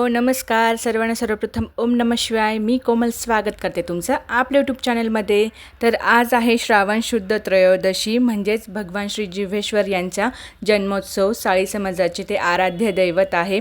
Hello नमस्कार सर्वांना सर्वप्रथम ओम नम शिवाय. मी कोमल स्वागत करते तुमचं आपल्या यूट्यूब चॅनलमध्ये तर आज आहे श्रावण शुद्ध त्रयोदशी म्हणजेच भगवान श्री जिव्हेश्वर यांचा जन्मोत्सव साळी समाजाचे ते आराध्य दैवत आहे.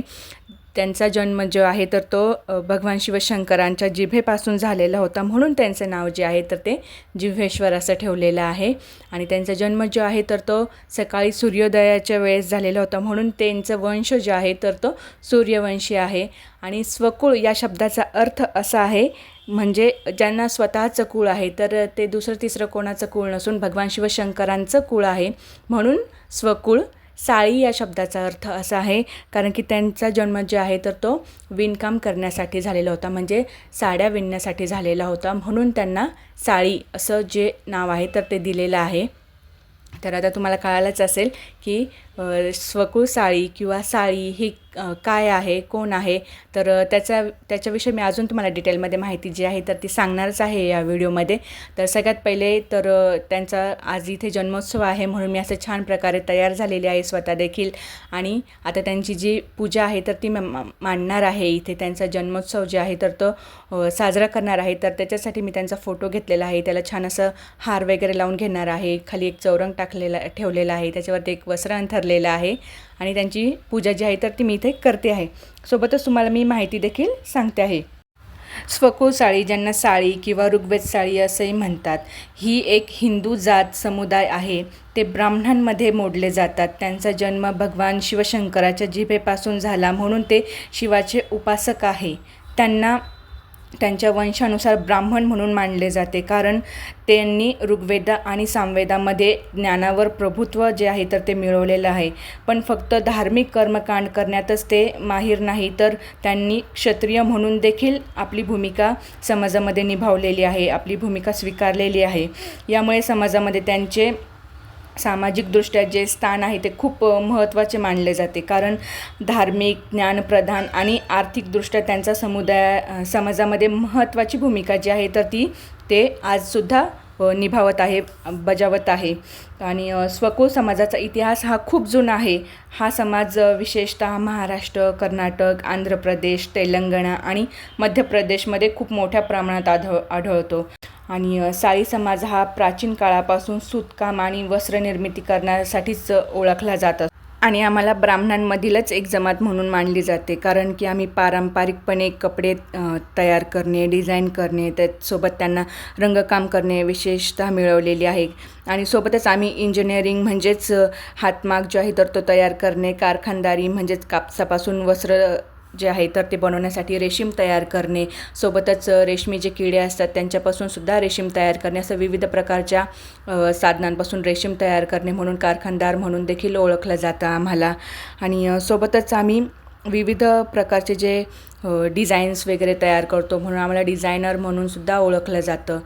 त्यांचा जन्म जो आहे तर तो भगवान शिवशंकरांच्या जिभेपासून झालेला होता म्हणून त्यांचं नाव जे आहे तर ते जिव्हेश्वर असं ठेवलेलं आहे. आणि त्यांचा जन्म जो आहे तर तो सकाळी सूर्योदयाच्या वेळेस झालेला होता म्हणून त्यांचं वंश जो आहे तर तो सूर्यवंशी आहे. आणि स्वकुळ या शब्दाचा अर्थ असा आहे म्हणजे ज्यांना स्वतःचं कुळ आहे तर ते दुसरं तिसरं कोणाचं कुळ नसून भगवान शिवशंकरांचं कुळ आहे म्हणून स्वकुळ साळी या शब्दाचा अर्थ असा आहे कारण की त्यांचा जन्म जे आहे तर तो विणकाम करण्यासाठी झालेला होता म्हणजे साड्या विणण्यासाठी झालेला होता. म्हणून त्यांना साळी असं जे नाव आहे तर ते दिलेलं आहे. तर आता तुम्हाला कळालंच असेल की स्वकुळ साळी किंवा साळी ही काय आहे कोण आहे तर त्याचा त्याच्याविषयी मी अजून तुम्हाला डिटेलमध्ये माहिती जी आहे तर ती सांगणारच आहे या व्हिडिओमध्ये. तर सगळ्यात पहिले तर त्यांचा आज इथे जन्मोत्सव आहे म्हणून मी असं छान प्रकारे तयार झालेली आहे स्वतः देखील. आणि आता त्यांची जी पूजा आहे तर ती म- मांडणार आहे इथे. त्यांचा जन्मोत्सव जे आहे तर तो साजरा करणार आहे. तर त्याच्यासाठी मी त्यांचा फोटो घेतलेला आहे. त्याला छान असं हार वगैरे लावून घेणार आहे. खाली एक चौरंग टाकलेला ठेवलेला आहे. त्याच्यावरती एक वस्त्र अंथरलेलं आहे. आणि त्यांची पूजा जी आहे तर ती मी इथे करते आहे. सोबतच तुम्हाला मी माहिती देखील सांगते आहे. स्वकुळ साळी ज्यांना साळी किंवा ऋग्वेद साळी असंही म्हणतात ही एक हिंदू जात समुदाय आहे. ते ब्राह्मणांमध्ये मोडले जातात. त्यांचा जन्म भगवान शिवशंकराच्या जिभेपासून झाला म्हणून ते शिवाचे उपासक आहे. त्यांना त्यांच्या वंशानुसार ब्राह्मण म्हणून मानले जाते. कारण त्यांनी ऋग्वेदा आणि सामवेदामध्ये ज्ञानावर प्रभुत्व जे आहे तर ते मिळवलेलं आहे. पण फक्त धार्मिक कर्मकांड करण्यातच ते माहीर नाही तर त्यांनी क्षत्रिय म्हणून देखील आपली भूमिका समाजामध्ये निभावलेली आहे आपली भूमिका स्वीकारलेली आहे. यामुळे समाजामध्ये त्यांचे सामाजिकदृष्ट्या जे स्थान आहे ते खूप महत्त्वाचे मानले जाते. कारण धार्मिक ज्ञानप्रधान आणि आर्थिकदृष्ट्या त्यांचा समुदाय समाजामध्ये महत्त्वाची भूमिका जी आहे तर ती ते आजसुद्धा निभावत आहे बजावत आहे. आणि स्वको समाजाचा इतिहास हा खूप जुना आहे. हा समाज विशेषतः महाराष्ट्र कर्नाटक आंध्र प्रदेश तेलंगणा आणि मध्य प्रदेशमध्ये खूप मोठ्या प्रमाणात आढळ आढळतो. आणि साळी समाज हा प्राचीन काळापासून सुतकाम आणि वस्त्रनिर्मिती करण्यासाठीच ओळखला जात असतो. आणि आम्हाला ब्राह्मणांमधीलच एक जमात म्हणून मानली जाते. कारण की आम्ही पारंपरिकपणे कपडे तयार करणे डिझाईन करणे त्यासोबत त्यांना रंगकाम करणे विशेषतः मिळवलेली आहे. आणि सोबतच आम्ही इंजिनिअरिंग म्हणजेच हातमाग जो आहे तर तो तयार करणे कारखानदारी म्हणजेच कापसापासून वस्त्र जे आहे तर ते बनवण्यासाठी रेशीम तयार करणे सोबतच रेशमी जे किडे असतात त्यांच्यापासून सुद्धा रेशीम तयार करणे असं विविध प्रकारच्या साधनांपासून रेशीम तयार करणे म्हणून कारखानदार म्हणून देखील ओळखलं जातं आम्हाला. आणि सोबतच आम्ही विविध प्रकारचे जे डिझाईन्स वगैरे तयार करतो म्हणून आम्हाला डिझायनर म्हणून सुद्धा ओळखलं जातं.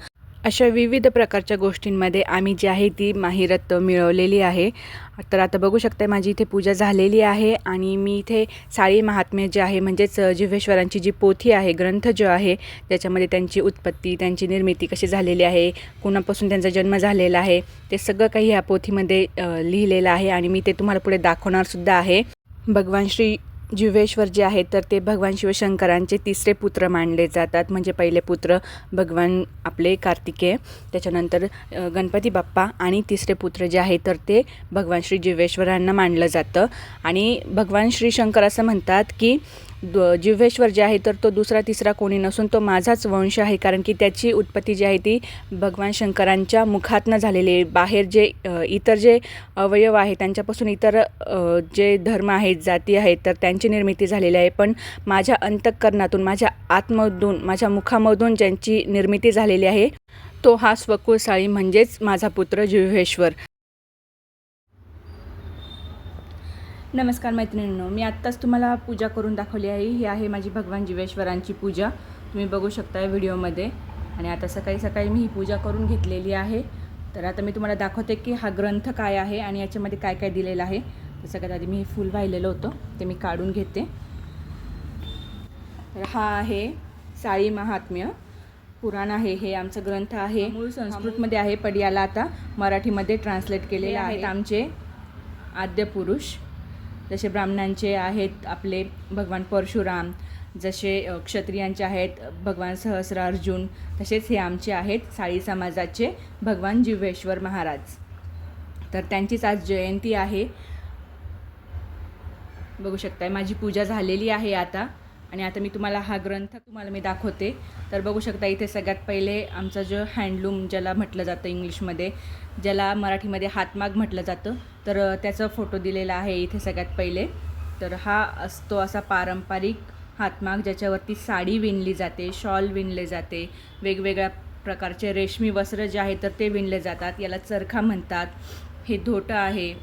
अशा विविध प्रकारच्या गोष्टींमध्ये आम्ही जी आहे ती माहिरत मिळवलेली आहे. तर आता बघू शकता माझी इथे पूजा झालेली आहे आणि मी इथे साळी महात्म्य जे आहे म्हणजेच जिव्हेश्वरांची जी पोथी आहे ग्रंथ जो आहे त्याच्यामध्ये त्यांची उत्पत्ती त्यांची निर्मिती कशी झालेली आहे कुणापासून त्यांचा जन्म झालेला आहे ते सगळं काही ह्या पोथीमध्ये लिहिलेलं आहे आणि मी ते तुम्हाला पुढे दाखवणारसुद्धा आहे. भगवान श्री जीवेश्वर जे आहेत तर ते भगवान शिवशंकरांचे तिसरे पुत्र मानले जातात. म्हणजे पहिले पुत्र भगवान आपले कार्तिकेय त्याच्यानंतर गणपती बाप्पा आणि तिसरे पुत्र जे आहे तर ते भगवान श्री जिव्हेश्वरांना मानलं जातं. आणि भगवान श्री शंकर असं म्हणतात की द- जिव्हेश्वर जे आहे तर तो दुसरा तिसरा कोणी नसून तो माझाच वंश आहे. कारण की त्याची उत्पत्ती जी आहे ती भगवान शंकरांच्या मुखातनं झालेली आहे. बाहेर जे इतर जे अवयव आहे त्यांच्यापासून इतर जे धर्म आहेत जाती आहेत तर त्यांची निर्मिती झालेली आहे. पण माझ्या अंतःकरणातून माझ्या आतमधून माझ्या मुखामधून ज्यांची निर्मिती झालेली आहे तो हा स्वकुळ साळी म्हणजेच माझा पुत्र जिव्हेश्वर. नमस्कार मैत्रिणींनो मी आत्ताच तुम्हाला पूजा करून दाखवली आहे. ही आहे माझी भगवान जिवेश्वरांची पूजा. तुम्ही बघू शकता व्हिडिओमध्ये. आणि आता सकाळी सकाळी मी ही पूजा करून घेतलेली आहे. तर आता मी तुम्हाला दाखवते की हा ग्रंथ काय आहे आणि याच्यामध्ये काय काय दिलेलं आहे. तर सगळ्यात आधी मी हे फुल वाहिलेलं होतं ते मी काढून घेते. तर हा आहे साळी महात्म्य. पुराण आहे हे आमचं ग्रंथ आहे. मूळ संस्कृतमध्ये आहे पण याला आता मराठीमध्ये ट्रान्सलेट केलेले आहेत आमचे आद्य पुरुष जसे ब्राह्मणांचे आहेत आपले भगवान परशुराम जसे क्षत्रियांचे आहेत भगवान सहस्र अर्जुन तसेच हे आमचे आहेत साळी समाजाचे भगवान जिव्हेश्वर महाराज. तर त्यांचीच आज जयंती आहे. बघू शकताय माझी पूजा झालेली आहे आता आणि आता मी तुम्हाला हा ग्रंथ तुम्हाला मी दाखवते. तर बघू शकता इथे सगळ्यात पहिले आमचा जो हँडलूम ज्याला म्हटलं जातं इंग्लिशमध्ये ज्याला मराठीमध्ये हातमाग म्हटलं जातं. तर त्याचा फोटो दिलेला आहे इथे सगळ्यात पहिले. तर हा असतो असा पारंपरिक हातमाग ज्याच्यावरती साडी विणली जाते शॉल विणले जाते. वेगवेगळ्या प्रकारचे रेशमी वस्त्र जे आहे तर ते विणले जातात. याला चरखा म्हणतात. हे धोटं आहे.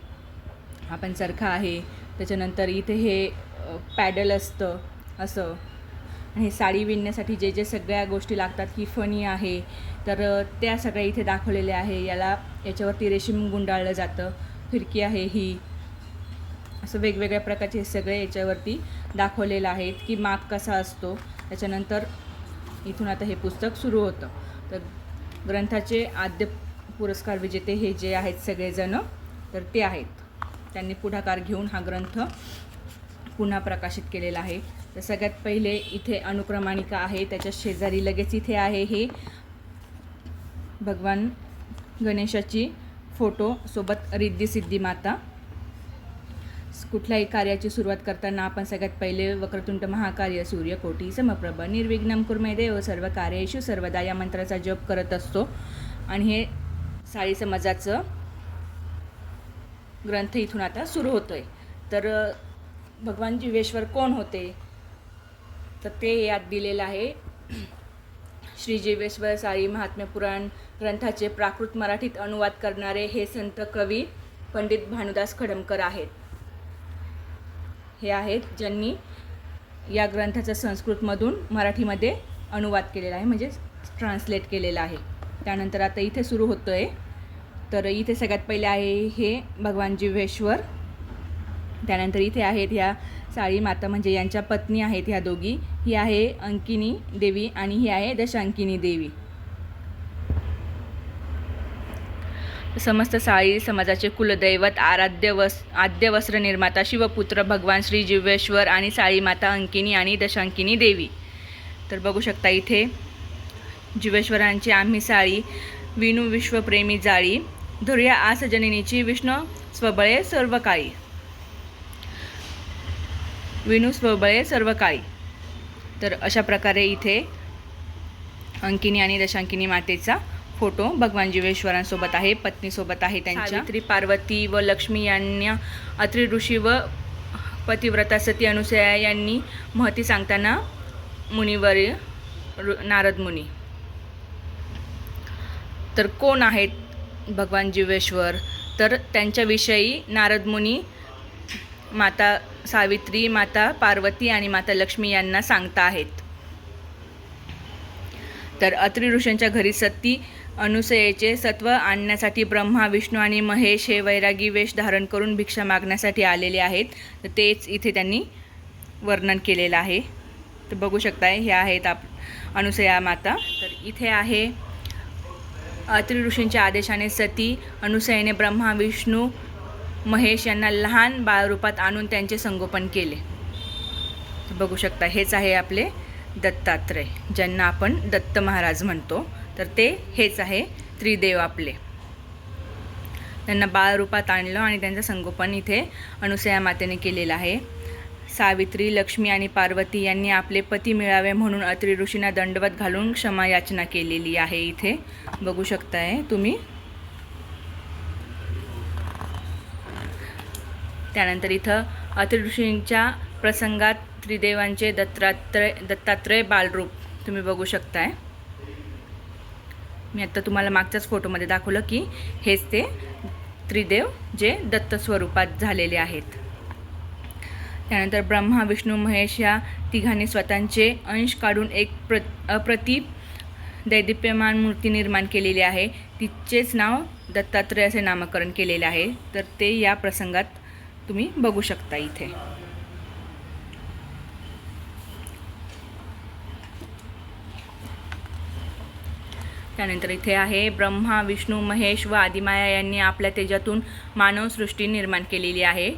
हा पण चरखा आहे. त्याच्यानंतर इथे हे पॅडल असतं. असं. आणि हे साडी विणण्यासाठी जे जे सगळ्या गोष्टी लागतात ही फणी आहे तर त्या सगळ्या इथे दाखवलेल्या आहे. याला याच्यावरती रेशीम गुंडाळलं जातं फिरकी आहे ही. असं वेगवेगळ्या प्रकारचे हे सगळे याच्यावरती दाखवलेलं आहेत की माग कसा असतो. त्याच्यानंतर इथून आता हे पुस्तक सुरू होतं. तर ग्रंथाचे आद्य पुरस्कार विजेते हे जे आहेत सगळेजण तर ते आहेत. त्यांनी पुढाकार घेऊन हा ग्रंथ पुन्हा प्रकाशित केलेला आहे. तर सगळ्यात पहिले इथे अनुक्रमाणिका आहे त्याच्या शेजारी लगेच इथे आहे हे. भगवान गणेशाची फोटो सोबत रिद्धी सिद्धी माता. कुठल्याही कार्याची सुरुवात करताना आपण सगळ्यात पहिले वक्रतुंड महाकार्य सूर्यकोटी समप्रभ निर्विघ्नम कुर्मे देव सर्व कार्येषु सर्वदा या मंत्राचा जप करत असतो. आणि हे साळी समाजाचं ग्रंथ इथून आता सुरू होतो आहे तर भगवान जीवेश्वर कोण होते? तर ते यात दिलेलं आहे. श्री जीवेश्वर साळी महात्म्य पुराण ग्रंथाचे प्राकृत मराठीत अनुवाद करणारे हे संत कवी पंडित भानुदास खडमकर आहेत. हे आहेत ज्यांनी या ग्रंथाचा संस्कृतमधून मराठीमध्ये अनुवाद केलेला आहे म्हणजे ट्रान्सलेट केलेला आहे. त्यानंतर आता इथे सुरू होतं आहे तर इथे सगळ्यात पहिले आहे हे भगवान जिव्हेश्वर त्यानंतर इथे आहेत ह्या साळी माता म्हणजे यांच्या पत्नी आहेत ह्या दोघी. ही आहे अंकिनी देवी आणि ही आहे दशांकिनी देवी. समस्त साळी समाजाचे कुलदैवत आराध्य वस आद्य वस्त्र निर्माता शिवपुत्र भगवान श्री जिव्हेश्वर आणि साळी माता अंकिनी आणि दशांकिनी देवी. तर बघू शकता इथे जिवेश्वरांची आम्ही साळी विणू विश्वप्रेमी जाळी धुर्या आस जननीची विष्णू स्वबळे सर्व काळी विणू स्वबळे सर्व काळी तर अशा प्रकारे इथे अंकिनी आणि दशांकिनी मातेचा फोटो भगवान जीवेश्वरांसोबत आहे पत्नीसोबत आहे त्यांच्या. त्री पार्वती व लक्ष्मी यांना अत्रि ऋषी व पतिव्रता सती अनुसया यांनी महती सांगताना मुनिवर नारद मुनी. तर कोण आहेत भगवान जीवेश्वर? तर त्यांच्याविषयी नारद मुनी माता सावित्री माता पार्वती आणि माता लक्ष्मी यांना सांगता आहेत. तर अत्रि ऋषींच्या घरी सती अनुसयेचे सत्व आणण्यासाठी ब्रह्मा विष्णू आणि महेश हे वैरागी वेश धारण करून भिक्षा मागण्यासाठी आलेले आहेत. तर तेच इथे त्यांनी वर्णन केलेलं आहे. तर बघू शकताय ह्या आहेत आप अनुसया माता. तर इथे आहे अत्रि ऋषींच्या आदेशाने सती अनुसयेने ब्रह्मा विष्णू महेश यांना लहान बाळरूपात आणून त्यांचे संगोपन केले. बघू शकता हेच आहे आपले दत्तात्रय ज्यांना आपण दत्त महाराज म्हणतो. तर ते हेच आहे त्रिदेव आपले. त्यांना बाळरूपात आणलं आणि त्यांचं संगोपन इथे अनुसया मातेने केलेलं आहे. सावित्री लक्ष्मी आणि पार्वती यांनी आपले पती मिळावे म्हणून अत्रि ऋषींना दंडवत घालून क्षमा याचना केलेली आहे इथे. बघू शकताय तुम्ही. त्यानंतर इथं अतिऋषींच्या प्रसंगात त्रिदेवांचे दत्तात्रय दत्तात्रय बालरूप तुम्ही बघू शकताय. मी आत्ता तुम्हाला मागच्याच फोटोमध्ये दाखवलं की हेच ते त्रिदेव जे दत्त स्वरूपात झालेले आहेत. त्यानंतर ब्रह्मा विष्णू महेश या तिघांनी स्वतःचे अंश काढून एक प्र अप्रतिम दैदिप्यमान मूर्ती निर्माण केलेली आहे. तिचेच नाव दत्तात्रय असे नामकरण केलेले आहे. तर ते या प्रसंगात तुम्ही बघू शकता इथे. त्यानंतर इथे आहे ब्रह्मा विष्णू महेश व आदिमाया यांनी आपल्या तेजातून मानवसृष्टी निर्माण केलेली आहे.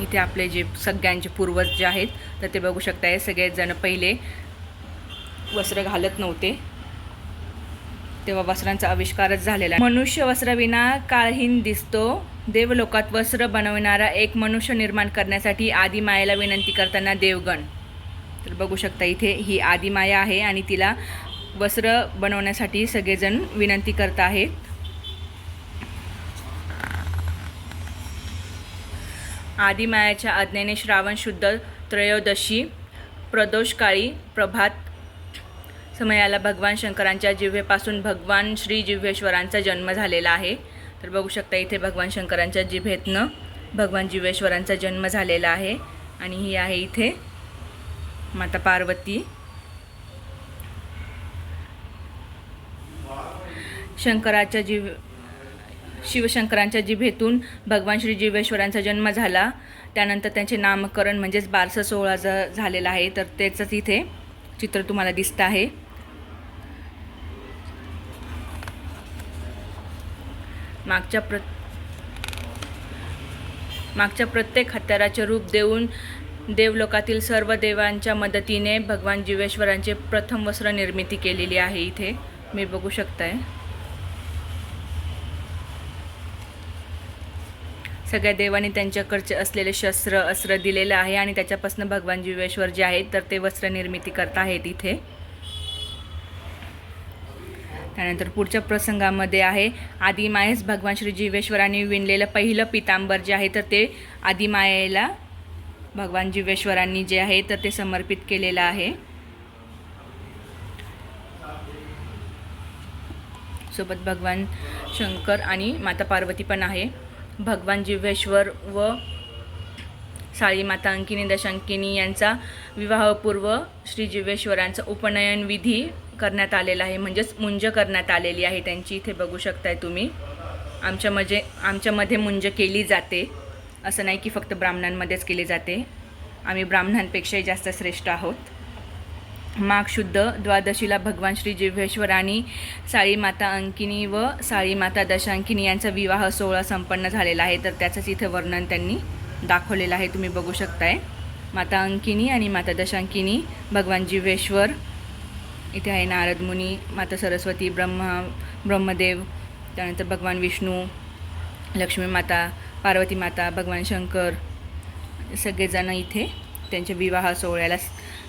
इथे आपले जे सगळ्यांचे पूर्वज जे आहेत तर ते बघू शकताय सगळेजण पहिले वस्त्र घालत नव्हते. तेव्हा वस्त्रांचा आविष्कारच झालेला आहे. मनुष्य वस्त्रविना काळहीन दिसतो. देवलोकात वस्त्र बनवणारा एक मनुष्य निर्माण करण्यासाठी आदिमायाला विनंती करताना देवगण. तर बघू शकता इथे ही आदिमाया आहे आणि तिला वस्त्र बनवण्यासाठी सगळेजण विनंती करत आहेत. आदिमायाच्या आज्ञेने श्रावण शुद्ध त्रयोदशी प्रदोषकाळी प्रभात समयाला भगवान शंकरांच्या जिव्हेपासून भगवान श्री जिव्हेश्वरांचा जन्म झालेला आहे. तर बघू शकता इथे भगवान शंकरांच्या जिभेतनं भगवान जिव्हेश्वरांचा जन्म झालेला आहे. आणि ही आहे इथे माता पार्वती. शंकराच्या जीव शिवशंकरांच्या जिभेतून भगवान श्री जिवेश्वरांचा जन्म झाला. त्यानंतर त्यांचे नामकरण म्हणजेच बारसं सोहळा ज झालेला आहे. तर त्याचंच इथे चित्र तुम्हाला दिसतं आहे. मागच्या प्र मागच्या प्रत्येक हत्याराचे रूप देऊन देवलोकातील सर्व देवांच्या मदतीने भगवान जीवेश्वरांचे प्रथम वस्त्र निर्मिती केलेली आहे इथे. मी बघू शकताय. सगळ्या देवांनी त्यांच्याकडचे असलेले शस्त्र अस्त्र दिलेलं आहे आणि त्याच्यापासून भगवान जीवेश्वर जे आहेत तर ते वस्त्र निर्मिती करत आहेत इथे. त्यानंतर पुढच्या प्रसंगामध्ये आहे आदिमायेस भगवान श्री जीवेश्वरांनी विणलेलं पहिलं पितांबर जे आहे तर ते आदिमायेला भगवान जीवेश्वरांनी जे आहे तर ते समर्पित केलेलं आहे. सोबत भगवान शंकर आणि माता पार्वती पण आहे. भगवान जिव्हेश्वर व साळी माता अंकिनी दशांकिनी यांचा विवाहपूर्व श्री जिव्हेश्वरांचं उपनयन विधी करण्यात आलेला आहे म्हणजेच मुंज करण्यात आलेली आहे. त्यांची इथे बघू शकताय तुम्ही. आमच्या म्हणजे आमच्यामध्ये मुंज केली जाते. असं नाही की फक्त ब्राह्मणांमध्येच केली जाते. आम्ही ब्राह्मणांपेक्षाही जास्त श्रेष्ठ आहोत. माघ शुद्ध द्वादशीला भगवान श्री जिव्हेश्वर आणि साळीमाता अंकिनी व साळीमाता दशांकिनी यांचा विवाह सोहळा संपन्न झालेला आहे. तर त्याचंच इथं वर्णन त्यांनी दाखवलेलं आहे. तुम्ही बघू शकताय. माता अंकिनी आणि माता दशांकिनी भगवान जिव्हेश्वर इथे आहे नारद मुनी माता सरस्वती ब्रह्मा ब्रह्मदेव त्यानंतर भगवान विष्णू लक्ष्मी माता पार्वती माता भगवान शंकर सगळेजण इथे त्यांच्या विवाह सोहळ्याला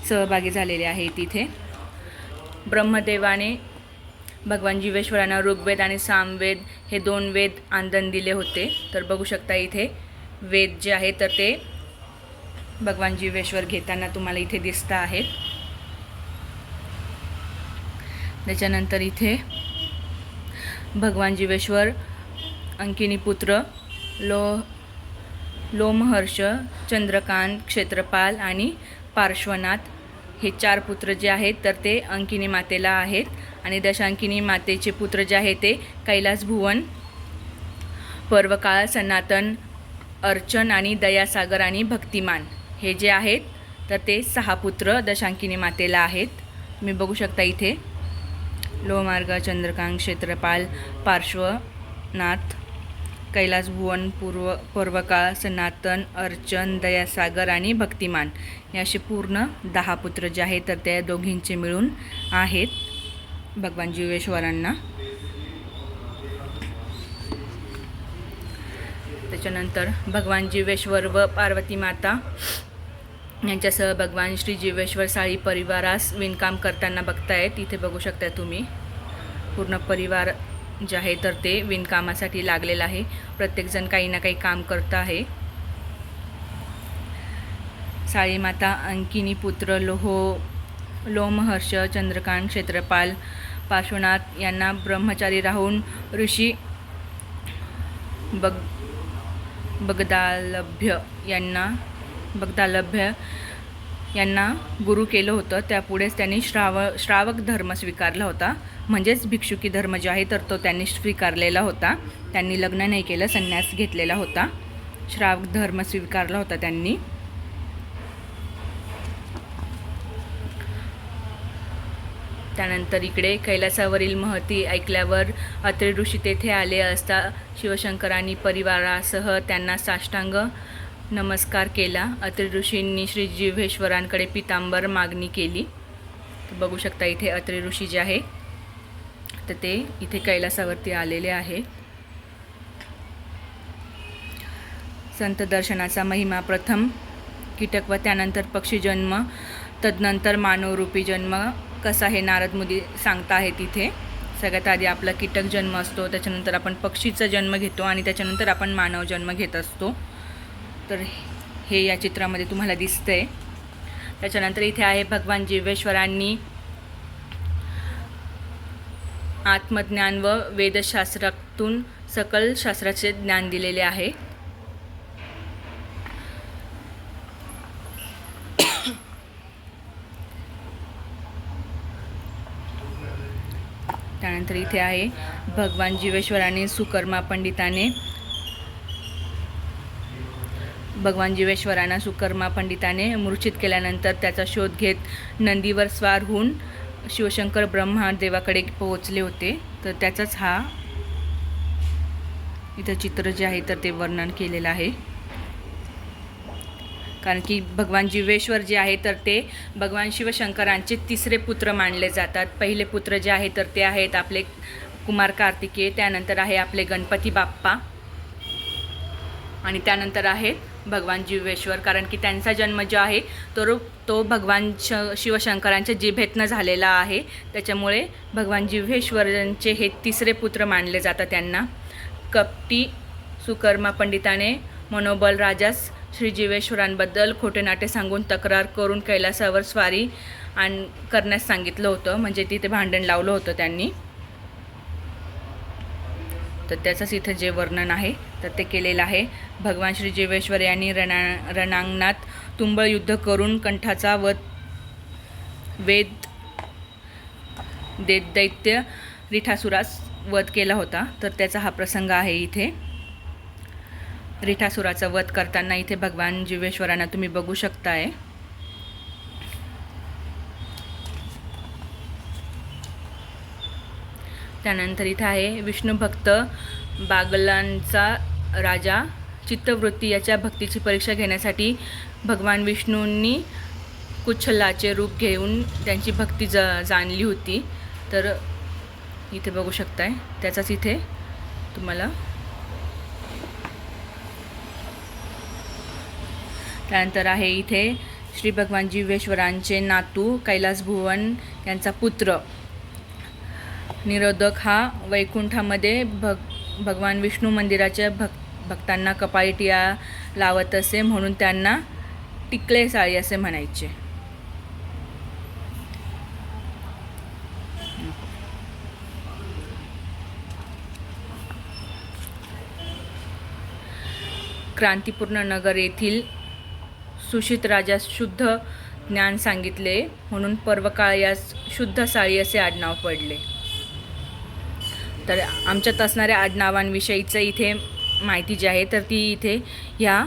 सहभागी झालेले आहेत इथे. ब्रह्मदेवाने भगवान जीवेश्वरांना ऋग्वेद आणि सामवेद हे दोन वेद आंदन दिले होते. तर बघू शकता इथे वेद जे आहे तर ते भगवान जीवेश्वर घेताना तुम्हाला इथे दिसता आहेत. त्याच्यानंतर इथे भगवान जीवेश्वर अंकिनी पुत्र लो लोमहर्ष चंद्रकांत क्षेत्रपाल आणि पार्श्वनाथ हे चार पुत्र जे आहेत तर ते अंकिनी मातेला आहेत. आणि दशांकिनी मातेचे पुत्र जे आहे ते कैलास भुवन पर्वकाळ सनातन अर्चन आणि दयासागर आणि भक्तिमान हे जे आहेत तर ते सहा पुत्र दशांकिनी मातेला आहेत. मी बघू शकता इथे. लोहमार्ग चंद्रकांत क्षेत्रपाल पार्श्वनाथ कैलास भुवन पूर्व पर्वकाळ सनातन अर्चन दयासागर आणि भक्तिमान हे असे पूर्ण दहा पुत्र जे आहेत तर त्या दोघींचे मिळून आहेत भगवान जीवेश्वरांना. त्याच्यानंतर भगवान जीवेश्वर व पार्वती माता यांच्यासह भगवान श्री जीवेश्वर साळी परिवारास विणकाम करताना बघतायत. इथे बघू शकता तुम्ही. पूर्ण परिवार जे आहे तर ते विणकामासाठी लागलेलं आहे. प्रत्येकजण काही ना काही काम करत आहे. साळीमाता अंकिनी पुत्र लोहो लोमहर्ष चंद्रकांत क्षेत्रपाल पार्श्वनाथ यांना ब्रह्मचारी राहून ऋषी बग बगदालभ्य यांना बगदालभ्य यांना गुरु केलं होतं. त्यापुढेच त्यांनी श्राव श्रावक धर्म स्वीकारला होता. म्हणजेच भिक्षुकी धर्म जो आहे तर तो त्यांनी स्वीकारलेला होता. त्यांनी लग्न नाही केलं संन्यास घेतलेला होता. श्रावक धर्म स्वीकारला होता त्यांनी. त्यानंतर इकडे कैलासावरील महती ऐकल्यावर अत्रे ऋषी तेथे आले असता शिवशंकरांनी परिवारासह त्यांना साष्टांग नमस्कार केला. अत्रि ऋषींनी श्री जिव्हेश्वरांकडे पितांबर मागणी केली. तर बघू शकता इथे अत्रि ऋषी जे आहे तर ते इथे कैलासावरती आलेले आहे. संत दर्शनाचा महिमा प्रथम कीटक व त्यानंतर पक्षी जन्म तदनंतर मानवरूपी जन्म कसा हे नारद मुदी सांगता आहे इथे. सगळ्यात आधी आपला कीटक जन्म असतो त्याच्यानंतर आपण पक्षीचा जन्म घेतो आणि त्याच्यानंतर आपण मानव जन्म घेत असतो. तर हे या चित्रामध्ये तुम्हाला दिसतंय. त्याच्यानंतर इथे आहे भगवान जीवेश्वरांनी आत्मज्ञान व वेदशास्त्रातून सकल शास्त्राचे ज्ञान दिलेले आहे. त्यानंतर इथे आहे भगवान जीवेश्वराने सुकर्मा पंडिताने भगवान जीवेश्वरांना सुकर्मा पंडिताने मूर्छित केल्यानंतर त्याचा शोध घेत नंदीवर स्वार होऊन शिवशंकर ब्रह्मादेवाकडे पोहोचले होते. तर त्याचाच हा इथं चित्र जे आहे तर ते वर्णन केलेलं आहे. कारण की भगवान जीवेश्वर जे आहे तर ते भगवान शिवशंकरांचे तिसरे पुत्र मानले जातात. पहिले पुत्र जे आहे तर ते आहेत आपले कुमार कार्तिकेय त्यानंतर आहे आपले गणपती बाप्पा आणि त्यानंतर आहेत भगवान जीवेश्वर कारण की त्यांचा जन्म जो आहे तो तो भगवान श शिवशंकरांच्या जिभेतनं झालेला आहे. त्याच्यामुळे भगवान जिव्हेश्वरांचे हे तिसरे पुत्र मानले जातात त्यांना. कपटी सुकर्मा पंडिताने मनोबल राजास श्री जीवेश्वरांबद्दल खोटे नाटे सांगून तक्रार करून कैलासावर स्वारी आण करण्यास सांगितलं होतं. म्हणजे तिथे भांडण लावलं होतं त्यांनी. तर त्याचंच इथं जे वर्णन आहे तर ते केलेलं आहे. भगवान श्री जीवेश्वर यांनी रणा रणांगणात तुंबळ युद्ध करून कंठाचा वध वेद दे दैत्य रिठासुरास वध केला होता. तर त्याचा हा प्रसंग आहे इथे. रिठासुराचा वध करताना इथे भगवान जीवेश्वरांना तुम्ही बघू शकताय. त्यानंतर इथं आहे विष्णू भक्त बागलांचा राजा. चित्तवृत्ती याच्या भक्तीची परीक्षा घेण्यासाठी भगवान विष्णूंनी कुच्छलाचे रूप घेऊन त्यांची भक्ती ज जाणली होती. तर इथे बघू शकताय त्याचाच इथे तुम्हाला. त्यानंतर आहे इथे श्री भगवान जीवेश्वरांचे नातू कैलास भुवन यांचा पुत्र. निरोधक हा वैकुंठामध्ये भग भगवान विष्णू मंदिराच्या भक् भक्तांना कपाळटिया लावत असे म्हणून त्यांना टिकले साळी असे म्हणायचे. क्रांतीपूर्ण नगर येथील सुशित राजा शुद्ध ज्ञान सांगितले म्हणून पर्वकाळ यास शुद्ध साळी असे आडनाव पडले. तर आमच्यात असणाऱ्या आडनावांविषयीचं इथे माहिती जी आहे तर ती इथे ह्या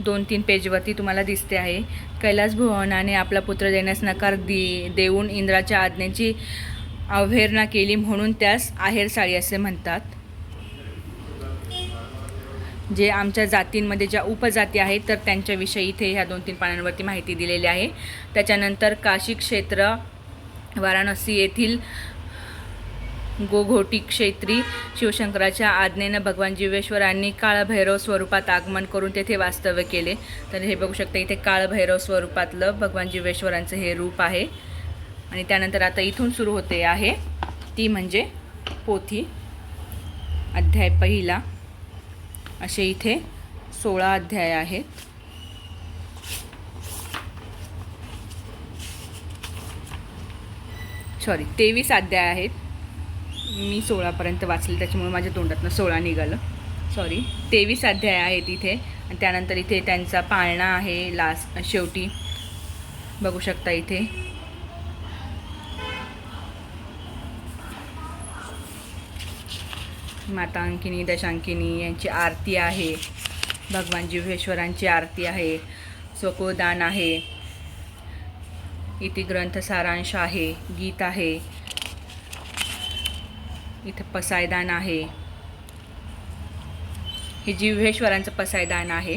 दोन तीन पेजवरती तुम्हाला दिसते आहे. कैलास भुवनाने आपला पुत्र देण्यास नकार दे देऊन इंद्राच्या आज्ञेची अवहेरना केली म्हणून त्यास आहेर साळी असे म्हणतात. जे आमच्या जातींमध्ये ज्या उपजाती आहेत तर त्यांच्याविषयी इथे ह्या दोन तीन पानांवरती माहिती दिलेली आहे. त्याच्यानंतर काशी क्षेत्र वाराणसी येथील गोघोटी क्षेत्री शिवशंकराच्या आज्ञेनं भगवान जीवेश्वरांनी काळभैरव स्वरूपात आगमन करून तेथे वास्तव्य केले. तर हे बघू शकता इथे काळभैरव स्वरूपातलं भगवान जीवेश्वरांचं हे रूप आहे. आणि त्यानंतर आता इथून सुरू होते आहे. ती म्हणजे पोथी. अध्याय पहिला. असे इथे सोळा अध्याय आहेत. सॉरी तेवीस अध्याय आहेत. मी सोळापर्यंत वाचले त्याच्यामुळे माझ्या तोंडातनं सोळा निघालं. सॉरी तेवीस अध्याय आहेत इथे. आणि त्यानंतर इथे त्यांचा पाळणा आहे लास्ट शेवटी. बघू शकता इथे. माता अंकिनी दशांकिनी यांची आरती आहे. भगवान जिव्हेश्वरांची आरती आहे. स्वकोदान आहे. इथे ग्रंथ सारांश आहे. गीत आहे. इथे पसायदान आहे. हे जिव्हेश्वरांचं पसायदान आहे.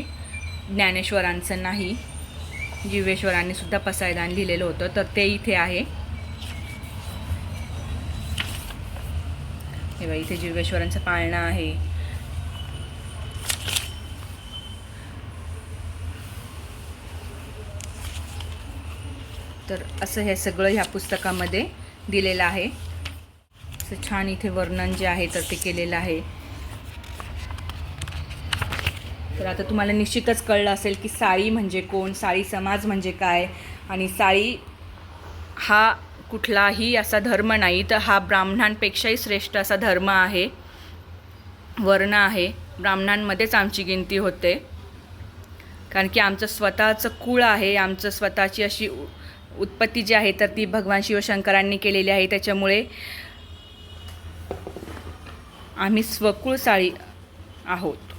ज्ञानेश्वरांचं नाही. जिव्हेश्वरांनी सुद्धा पसायदान लिहिलेलं होतं तर ते इथे आहे. हे बघा इथे जीवेश्वरांचं पाळणं आहे. तर असं हे सगळं ह्या पुस्तकामध्ये दिलेलं आहे. असं छान इथे वर्णन जे आहे तर ते केलेलं आहे. तर आता तुम्हाला निश्चितच कळलं असेल की साळी म्हणजे कोण साळी समाज म्हणजे काय? आणि साळी हा कुठलाही असा धर्म नाही तर हा ब्राह्मणांपेक्षाही श्रेष्ठ असा धर्म आहे. वर्ण आहे. ब्राह्मणांमध्येच आमची गिनती होते. कारण की आमचं स्वतःचं कुळ आहे आमचं स्वतःची अशी उत्पत्ती जी आहे तर ती भगवान शिवशंकरांनी केलेली आहे. त्याच्यामुळे आम्ही स्वकुळ साळी आहोत.